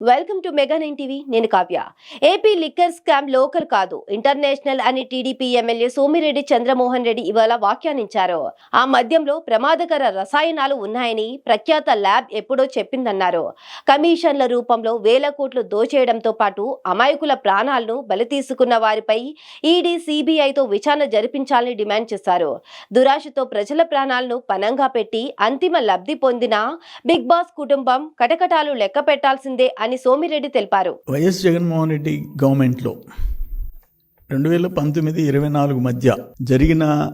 Welcome to mega nine TV నేను Kavya. AP liquor scam local కాదు. International అని TDP MLA Somireddy Chandramohan Reddy ఇవాళ వ్యాఖ్యానించారు. ఆ మద్యంలో ప్రమాదకర రసాయనాలు ఉన్నాయని ప్రఖ్యాత ల్యాబ్ ఎప్పుడో చెప్పిందన్నారు. కమిషన్ల రూపంలో వేల కోట్లు దోచేయడంతో పాటు అమాయకుల ప్రాణాలను బలి తీసుకున్న వారిపై ఈడీ సిబిఐతో విచారణ జరిపించాలని డిమాండ్ చేశారు. దురాశతో ప్రజల ప్రాణాలను పనంగా పెట్టి అంతిమ లబ్ధి పొందిన బిగ్ బాస్ కుటుంబం కటకటాలు లెక్క పెట్టాల్సిందే అని సోమిరెడ్డి తెలిపారు. వైఎస్ జగన్మోహన్ రెడ్డి గవర్నమెంట్లో రెండు వేల పంతొమ్మిది ఇరవై నాలుగు మధ్య జరిగిన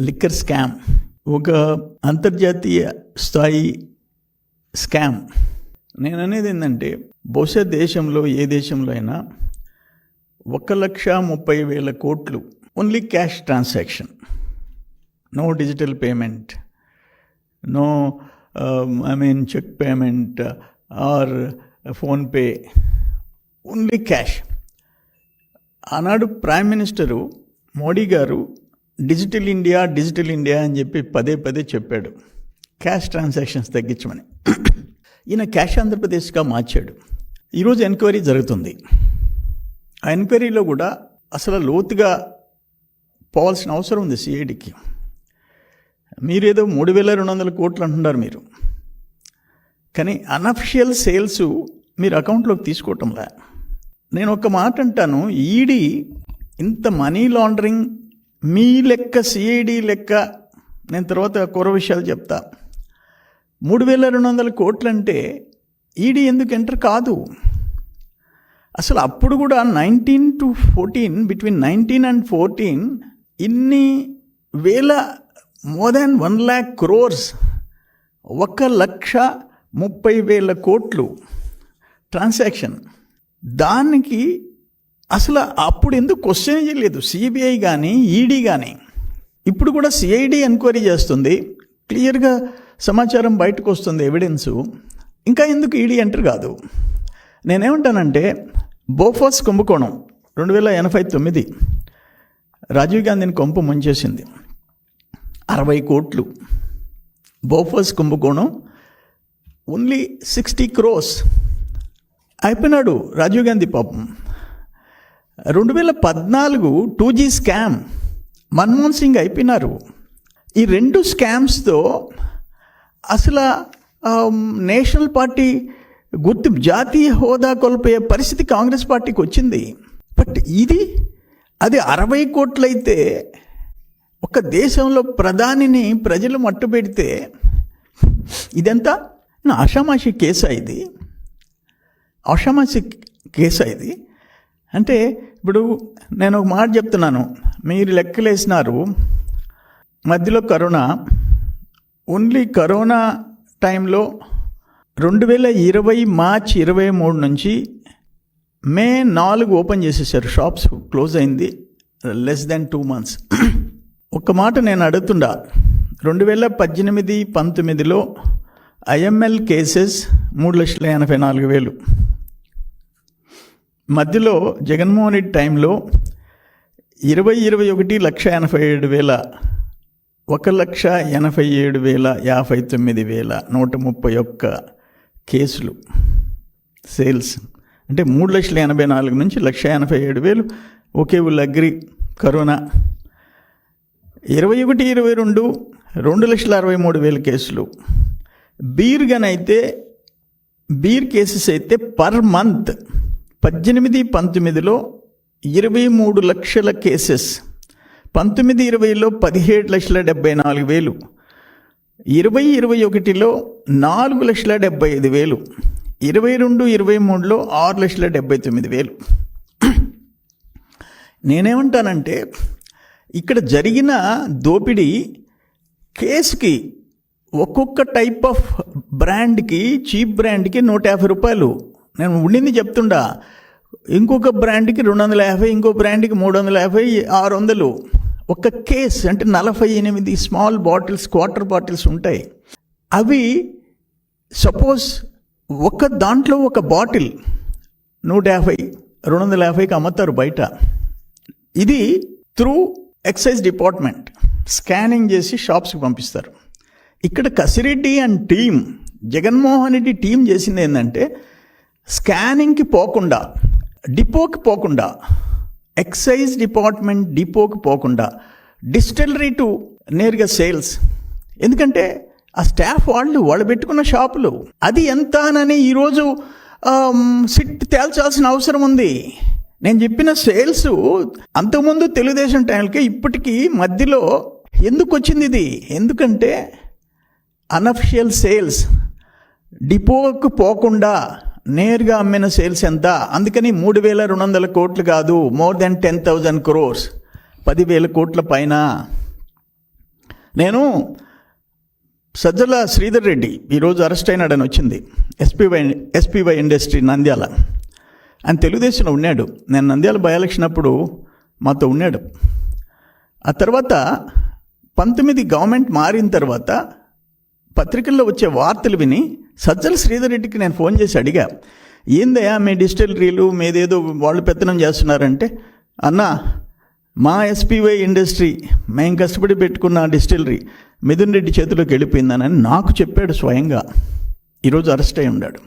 లిక్కర్ స్కామ్ ఒక అంతర్జాతీయ స్థాయి స్కామ్. నేను అనేది ఏంటంటే బహుశా దేశంలో ఏ దేశంలో అయినా ఒక లక్ష ముప్పై వేల కోట్లు only cash transaction. No digital payment no I mean cheque payment or PhonePe only cash. ఆనాడు ప్రైమ్ మినిస్టరు మోడీ గారు డిజిటల్ ఇండియా డిజిటల్ ఇండియా అని చెప్పి పదే పదే చెప్పాడు. క్యాష్ ట్రాన్సాక్షన్స్ తగ్గించమని. ఈయన క్యాష్ ఆంధ్రప్రదేశ్గా మార్చాడు. ఈరోజు ఎంక్వైరీ జరుగుతుంది. ఆ ఎంక్వైరీలో కూడా అసలు లోతుగా పోవాల్సిన అవసరం ఉంది సిఐడికి. మీరేదో మూడు వేల రెండు వందల కోట్లు అంటున్నారు మీరు. కానీ అనఫిషియల్ సేల్స్ మీరు అకౌంట్లోకి తీసుకోవటంలా. నేను ఒక మాట అంటాను ఈడీ ఇంత మనీ లాండరింగ్ మీ లెక్క సిఐడి లెక్క నేను తర్వాత కూర విషయాలు చెప్తా. మూడు వేల రెండు వందల కోట్లు అంటే ఈడీ ఎందుకు ఎంటర్ కాదు? అసలు అప్పుడు కూడా nineteen to fourteen between nineteen and fourteen ఇన్ని వేల more than one lakh crores ఒక లక్ష ముప్పై వేల కోట్లు. ట్రాన్సాక్షన్ దానికి అసలు అప్పుడు ఎందుకు క్వశ్చన్ చేయలేదు. సిబిఐ కానీ ఈడీ కానీ ఇప్పుడు కూడా సిఐడి ఎంక్వైరీ చేస్తుంది. క్లియర్గా సమాచారం బయటకు వస్తుంది ఎవిడెన్సు ఇంకా ఎందుకు ఈడీ ఎంటర్ కాదు? నేనేమంటానంటే బోఫాస్ కుంభకోణం రెండు వేల ఎనభై తొమ్మిది. రాజీవ్ గాంధీని కొంపు ముంచేసింది. అరవై కోట్లు. బోఫర్స్ కుంభకోణం ఓన్లీ సిక్స్టీ క్రోస్ అయిపోయినాడు రాజీవ్ గాంధీ పాపం. రెండు వేల పద్నాలుగు two G scam Manmohan Singh అయిపోయినారు. ఈ రెండు స్కామ్స్తో అసలు నేషనల్ పార్టీ గుర్తు జాతీయ హోదా కోల్పోయే పరిస్థితి కాంగ్రెస్ పార్టీకి వచ్చింది. బట్ ఇది అది అరవై కోట్లయితే ఒక దేశంలో ప్రధానిని ప్రజలు మట్టుపెడితే ఇదంతా? నా ఆషామాషి కేసా ఇది. ఆషామాషి కేసు ఇది. అంటే ఇప్పుడు నేను ఒక మాట చెప్తున్నాను. మీరు లెక్కలేసినారు. మధ్యలో కరోనా. ఓన్లీ కరోనా టైంలో రెండు వేల ఇరవై మార్చ్ ఇరవై మూడు నుంచి మే నాలుగు ఓపెన్ చేసేసారు షాప్స్. క్లోజ్ అయింది. Less than two months. ఒక మాట నేను అడుగుతుండా రెండు వేల పద్దెనిమిది పంతొమ్మిదిలో ఐఎంఎల్ కేసెస్ మూడు లక్షల ఎనభై నాలుగు వేలు. మధ్యలో జగన్మోహన్ రెడ్డి టైంలో ఇరవై ఇరవై ఒకటి లక్ష ఎనభై ఏడు వేల ఒక లక్ష ఎనభై ఏడు వేల యాభై తొమ్మిది వేల నూట ముప్పై ఒక్క కేసులు సేల్స్. అంటే మూడు లక్షల ఎనభై నాలుగు నుంచి లక్ష ఎనభై ఏడు వేలు ఒకే ఊళ్ళు అగ్రి కరోనా. ఇరవై ఒకటి ఇరవై రెండు రెండు లక్షల అరవై మూడు వేల కేసులు. బీర్ గనైతే బీర్ కేసెస్ అయితే పర్ మంత్ పద్దెనిమిది పంతొమ్మిదిలో ఇరవై మూడు లక్షల కేసెస్ పంతొమ్మిది ఇరవైలో పదిహేడు లక్షల డెబ్బై నాలుగు వేలు ఇరవై ఇరవై ఒకటిలో నాలుగు లక్షల డెబ్బై ఐదు వేలు ఇరవై రెండు ఇరవై మూడులో ఆరు లక్షల డెబ్బై తొమ్మిది వేలు. నేనేమంటానంటే ఇక్కడ జరిగిన దోపిడీ కేసుకి ఒక్కొక్క టైప్ ఆఫ్ బ్రాండ్కి చీప్ బ్రాండ్కి నూట యాభై రూపాయలు. నేను ఉండింది చెప్తుండా ఇంకొక బ్రాండ్కి రెండు వందల యాభై ఇంకో బ్రాండ్కి మూడు వందల యాభై ఆరు వందలు ఒక కేస్ అంటే నలభై ఎనిమిది స్మాల్ బాటిల్స్ క్వార్టర్ బాటిల్స్ ఉంటాయి. అవి సపోజ్ ఒక దాంట్లో ఒక బాటిల్ నూట యాభై రెండు వందల యాభైకి అమ్ముతారు బయట. ఇది త్రూ ఎక్సైజ్ డిపార్ట్మెంట్ స్కానింగ్ చేసి షాప్స్కి పంపిస్తారు. ఇక్కడ Kasireddy and team Jaganmohan Reddy team చేసింది ఏంటంటే స్కానింగ్కి పోకుండా డిపోకి పోకుండా ఎక్సైజ్ డిపార్ట్మెంట్ డిపోకి పోకుండా డిస్టిలరీ టు నేరుగా సేల్స్. ఎందుకంటే ఆ స్టాఫ్ వాళ్ళు వాళ్ళు పెట్టుకున్న షాపులు. అది ఎంత అని ఈరోజు సిట్ తేల్చాల్సిన అవసరం ఉంది. నేను చెప్పిన సేల్స్ అంతకుముందు తెలుగుదేశం టైంకి ఇప్పటికీ మధ్యలో ఎందుకు వచ్చింది ఇది? ఎందుకంటే అనఫిషియల్ సేల్స్ డిపోకు పోకుండా నేరుగా అమ్మిన సేల్స్ ఎంత? అందుకని మూడు వేల రెండు వందల కోట్లు కాదు more than ten thousand crores. పదివేల కోట్ల పైన. నేను సజ్జల శ్రీధర్ రెడ్డి ఈరోజు అరెస్ట్ అయినాడని వచ్చింది. SPY SPY industry Nandyal. ఆయన తెలుగుదేశంలో ఉన్నాడు. నేను నంద్యాల బై ఎలక్షన్ అప్పుడు మాతో ఉన్నాడు. ఆ తర్వాత పంతొమ్మిది గవర్నమెంట్ మారిన తర్వాత పత్రికల్లో వచ్చే వార్తలు విని సజ్జల శ్రీధర్ రెడ్డికి నేను ఫోన్ చేసి అడిగా ఏందయ్యా మీ డిస్టిలరీలు మీదేదో వాళ్ళు పెత్తనం చేస్తున్నారంటే? అన్న మా ఎస్పీవై ఇండస్ట్రీ మేము కష్టపడి పెట్టుకున్న డిస్టిలరీ మిథున్ రెడ్డి చేతిలోకి వెళ్ళిపోయిందని నాకు చెప్పాడు స్వయంగా. ఈరోజు అరెస్ట్ అయి ఉన్నాడు.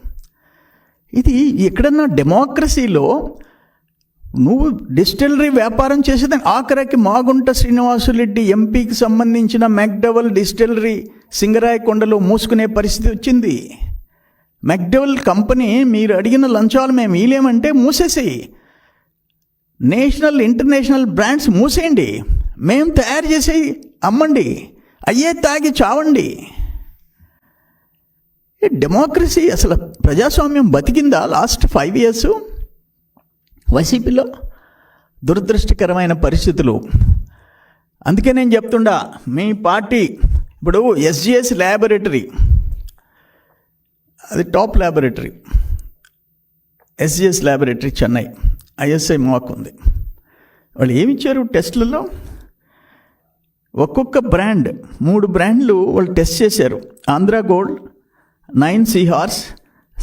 ఇది ఎక్కడన్నా డెమోక్రసీలో నువ్వు డిస్టిలరీ వ్యాపారం చేసేదాన్ని ఆఖరికి మాగుంట శ్రీనివాసులరెడ్డి ఎంపీకి సంబంధించిన మెక్డవల్ డిస్టిలరీ సింగరాయ కొండలు మూసుకునే పరిస్థితి వచ్చింది. మెక్డెవల్ కంపెనీ మీరు అడిగిన లంచాలు మేము ఇలేమంటే మూసేసేయి. నేషనల్ ఇంటర్నేషనల్ బ్రాండ్స్ మూసేయండి. మేము తయారు చేసి అమ్మండి. అయ్యే తాగి చావండి. డెమోక్రసీ అసలు ప్రజాస్వామ్యం బతికిందా లాస్ట్ ఫైవ్ ఇయర్స్? వైసీపీలో దురదృష్టకరమైన పరిస్థితులు. అందుకే నేను చెప్తుండా మీ పార్టీ ఇప్పుడు ఎస్జిఎస్ ల్యాబొరేటరీ అది top laboratory SGS laboratory Chennai ISI mark ఉంది. వాళ్ళు ఏమిచ్చారు టెస్ట్లలో? ఒక్కొక్క బ్రాండ్ మూడు బ్రాండ్లు వాళ్ళు టెస్ట్ చేశారు. Andhra gold nine seahorse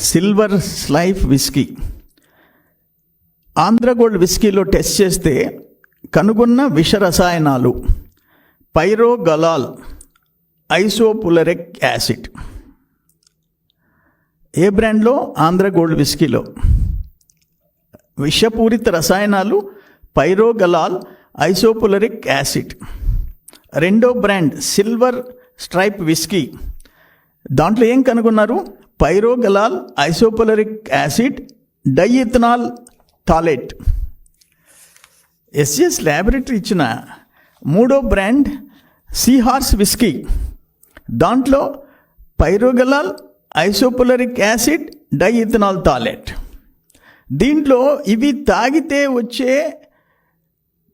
silver stripe whisky. Andhra gold విస్కీలో test చేస్తే కనుగొన్న విష రసాయనాలు పైరోగలాల్ ఐసోపులరిక్ యాసిడ్. ఏ బ్రాండ్లో? ఆంధ్ర గోల్డ్ విస్కీలో. విషపూరిత రసాయనాలు పైరోగలాల్ ఐసోపులరిక్ యాసిడ్. రెండో బ్రాండ్ సిల్వర్ స్ట్రైప్ విస్కీ. దాంట్లో ఏం కనుగొన్నారు? Pyrogallol isophthalic acid diethyl phthalate. SS laboratory ఇచ్చిన మూడో బ్రాండ్ సీహార్స్ విస్కీ. దాంట్లో pyrogallol isophthalic acid diethyl phthalate దీంట్లో ఇవి తాగితే వచ్చే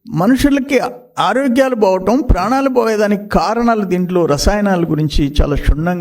మనుషులకి ఆరోగ్యాలు పోవటం ప్రాణాలు పోయేదానికి కారణాలు దీంట్లో రసాయనాల గురించి చాలా క్షుణ్ణంగా